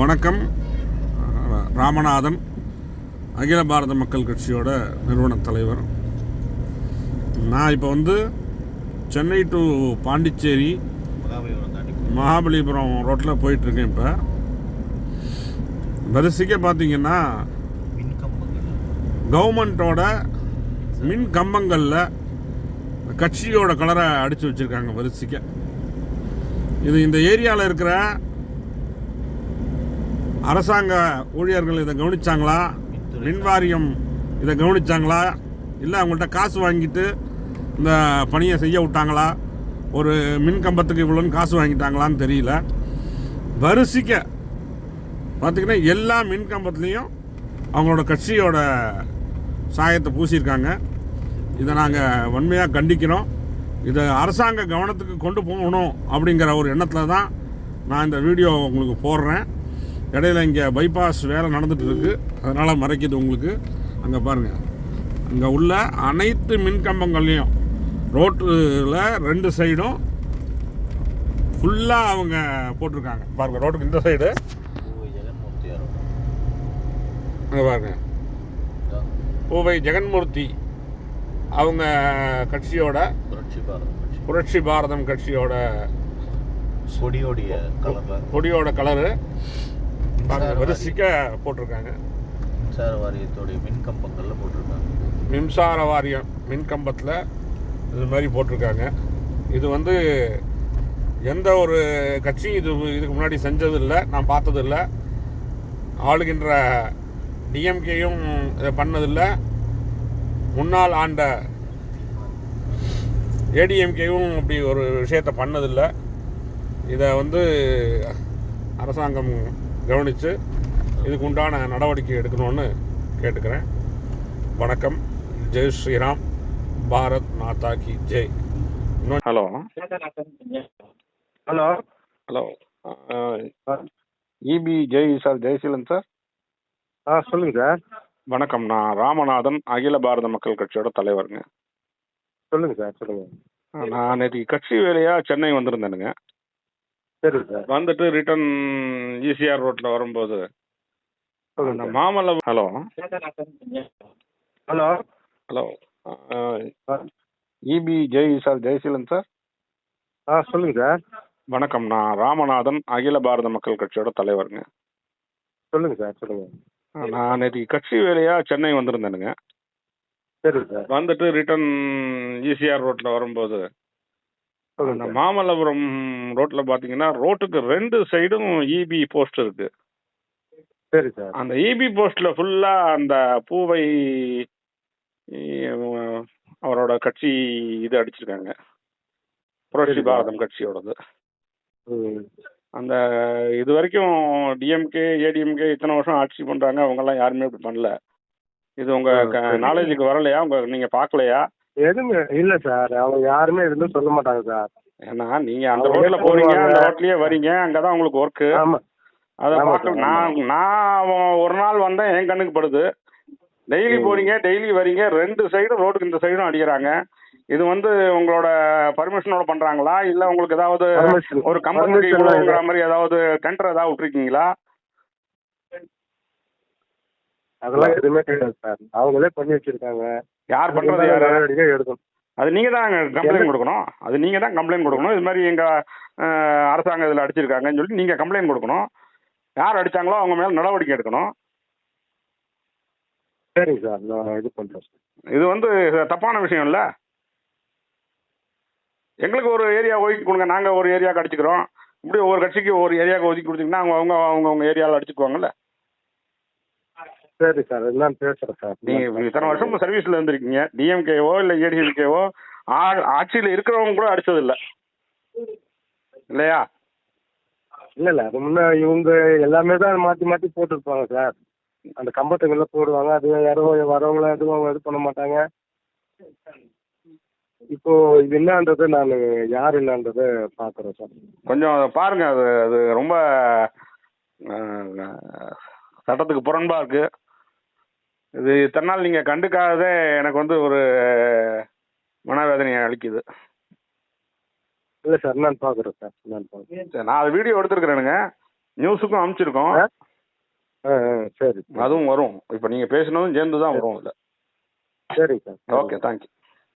வணக்கம். ராமநாதன் அகில பாரத மக்கள் கட்சியோட நிறுவன தலைவர். நான் இப்போ வந்து சென்னை டு பாண்டிச்சேரி மகாபலிபுரம் ரோட்டில் போயிட்டுருக்கேன் இப்போ. வரிசைக்க பார்த்தீங்கன்னா கவர்மெண்ட்டோட மின் கம்பங்களில் கட்சியோட கலரை அடித்து வச்சுருக்காங்க வரிசைக்க. இது இந்த ஏரியாவில் இருக்கிற அரசாங்க ஊழியர்கள் இதை கவனிச்சாங்களா? மின் வாரியம் இதை கவனிச்சாங்களா? இல்லை அவங்கள்ட்ட காசு வாங்கிட்டு இந்த பணியை செய்ய விட்டாங்களா? ஒரு மின் கம்பத்துக்கு இவ்வளோன்னு காசு வாங்கிட்டாங்களான்னு தெரியல. வரிசைக்க பார்த்திங்கன்னா எல்லா மின் கம்பத்துலேயும் அவங்களோட கட்சியோட சாயத்தை பூசியிருக்காங்க. இதை நாங்கள் வன்மையாக கண்டிக்கிறோம். இதை அரசாங்க கவனத்துக்கு கொண்டு போகணும் அப்படிங்கிற ஒரு எண்ணத்தில் தான் நான் இந்த வீடியோ உங்களுக்கு போடுறேன். இடையில இங்கே பைபாஸ் வேலை நடந்துட்டு இருக்கு அதனால் மறைக்குது உங்களுக்கு. அங்கே பாருங்கள் அங்கே உள்ள அனைத்து மின் கம்பங்கள்லையும் ரோட்டில் ரெண்டு சைடும் ஃபுல்லாக அவங்க போட்டிருக்காங்க. பாருங்கள் ரோட்டுக்கு இந்த சைடு அங்கே பாருங்க. பூவை ஜெகன்மூர்த்தி அவங்க கட்சியோட புரட்சி பாரதம் புரட்சி பாரதம் கட்சியோட கொடியோடைய கலரில் கொடியோட கலரு. வரிசைக்க போட்டிருக்காங்க. மின்சார வாரியத்தோடைய மின் கம்பங்களில் போட்டிருக்காங்க. மின்சார வாரியம் மின் கம்பத்தில் இது மாதிரி போட்டிருக்காங்க. இது வந்து எந்த ஒரு கட்சியும் இது இதுக்கு முன்னாடி செஞ்சதில்லை நான் பார்த்ததில்லை. ஆளுகின்ற டிஎம்கேயும் இதை பண்ணதில்லை. முன்னாள் ஆண்ட ஏடிஎம்கேவும் அப்படி ஒரு விஷயத்தை பண்ணதில்லை. இதை வந்து அரசாங்கம் கவனித்து இதுக்கு உண்டான நடவடிக்கை எடுக்கணும்னு கேட்டுக்கிறேன். வணக்கம். ஜெய் ஸ்ரீராம். பாரத் மாதா கி Jai. Hello. Hello. Hello. EB Jai sir Jayaseelan sir. ஆ சொல்லுங்க சார். வணக்கம். நான் ராமநாதன் அகில பாரத மக்கள் கட்சியோட தலைவருங்க. சொல்லுங்க சார் சொல்லுங்க. நான் நேற்று கட்சி வேலையாக சென்னை வந்திருந்தேனுங்க. சரி சார். வந்துட்டு ரிட்டர்ன் ஈசிஆர் ரோட்டில் வரும்போது. அந்த. Mamalla hello. Hello. Hello. EB Jai sir Jayaseelan sir. ஆ சொல்லுங்க சார். வணக்கம். நான் ராமநாதன் அகில பாரத மக்கள் கட்சியோட தலைவருங்க. சொல்லுங்க சார் சொல்லுங்க. நான் நேற்று கட்சி வேலையாக சென்னை வந்திருந்தேனுங்க. சரி சார். வந்துட்டு ரிட்டர்ன் ஈசிஆர் ரோட்டில் வரும்போது. அந்த. மாமல்லபுரம் ரோட்டில் பார்த்தீங்கன்னா ரோட்டுக்கு ரெண்டு சைடும் இபி போஸ்ட் இருக்கு. சரி சார். அந்த இபி போஸ்ட்ல ஃபுல்லா அந்த பூவை அவரோட கட்சி இது அடிச்சிருக்காங்க. புரட்சி. பாரதம் கட்சியோடது. அந்த இது வரைக்கும் டிஎம்கே ஏடிஎம்கே இத்தனை வருஷம் ஆட்சி பண்றாங்க அவங்க எல்லாம் யாருமே இப்படி பண்ணல. இது உங்க. நாலேஜுக்கு வரலையா? உங்க நீங்க பார்க்கலையா எதுவுமே இல்லை சார். அவங்க யாருமே எதுவும் சொல்ல மாட்டாங்க சார். ஏன்னா நீங்க அந்த ரோட்ல போறீங்க. அந்த ரோட்லயே வரீங்க அங்கதான் உங்களுக்கு ஒர்க்கு ஆமாம் அதை ஆமா பார்க்க நான் நான் ஒரு நாள் வந்தேன் என் கண்ணுக்கு படுது. டெய்லி. போறீங்க டெய்லி வரீங்க ரெண்டு சைடும் ரோட்டுக்கு இந்த சைடும் அடிக்கிறாங்க. இது வந்து உங்களோட பர்மிஷனோட பண்றாங்களா? இல்ல உங்களுக்கு ஏதாவது. ஒரு எல்லாம் மாதிரி ஏதாவது டெண்டர் ஏதாவது விட்டுருக்கீங்களா? அதெல்லாம் எதுவுமே கிடையாது சார். அவங்களே பண்ணி வச்சிருக்காங்க. யார் பண்றது யாரு? நடவடிக்கை எடுக்கணும். அது நீங்க தான் கம்ப்ளைண்ட்? கொடுக்கணும். அது நீங்க தான் கம்ப்ளைண்ட் கொடுக்கணும். இது மாதிரி எங்க அஹ், அரசாங்கம் இதுல அடிச்சிருக்காங்கன்னு சொல்லி நீங்க கம்ப்ளைண்ட் கொடுக்கணும். யார் அடிச்சாங்களோ அவங்க மேல நடவடிக்கை எடுக்கணும். சரிங்க சார். நான் இது பண்ணுறேன் சார். இது வந்து தப்பான விஷயம் இல்ல. எங்களுக்கு ஒரு ஏரியா ஒதுக்கி கொடுங்க. நாங்க ஒரு ஏரியாவுக்கு அடிச்சுக்கிறோம். இப்படி ஒவ்வொரு கட்சிக்கு ஒரு ஏரியாவுக்கு ஒதுக்கி கொடுத்தீங்கன்னா அவங்க அவங்க அவங்க அவங்க ஏரியாவில் அடிச்சுக்குவாங்கல்ல. சரி சார் நான் பேசுகிறேன் சார். நீங்க இத்தனை வருஷம் சர்வீஸ்ல இருந்திருக்கீங்க. டிஎம்கேவோ இல்ல ஏடிஎம்கேவோ ஆட்சியில் இருக்கிறவங்க கூட அடிச்சது இல்ல இல்லையா? இல்லை இல்லை. அது முன்னே இவங்க எல்லாமே தான் மாற்றி மாற்றி போட்டுருப்பாங்க சார். அந்த கம்பத்துங்கெல்லாம் போடுவாங்க. அது யாரும் வரவங்கள எதுவும் இது பண்ண மாட்டாங்க. இப்போ இது என்னன்றது நான் யார் என்னன்றதை பார்க்குறேன் சார். கொஞ்சம் பாருங்க. அது அது ரொம்ப சட்டத்துக்கு புறம்பா இருக்கு. இது இத்தனை நாள் நீங்க கண்டுக்காததே எனக்கு வந்து ஒரு மனவேதனையை அளிக்குது. இல்லை சார் நான் பார்க்குறேன் சார் நான் பார்க்குறேன் சரி, நான் அது வீடியோ எடுத்துருக்கிறேனுங்க. நியூஸுக்கும் அனுப்பிச்சிருக்கோம் ஆ? ஆ சரி அதுவும் வரும். இப்போ நீங்கள் பேசினதும் சேர்ந்து தான் வரும் அதில். சரிங்க சார். Okay thank you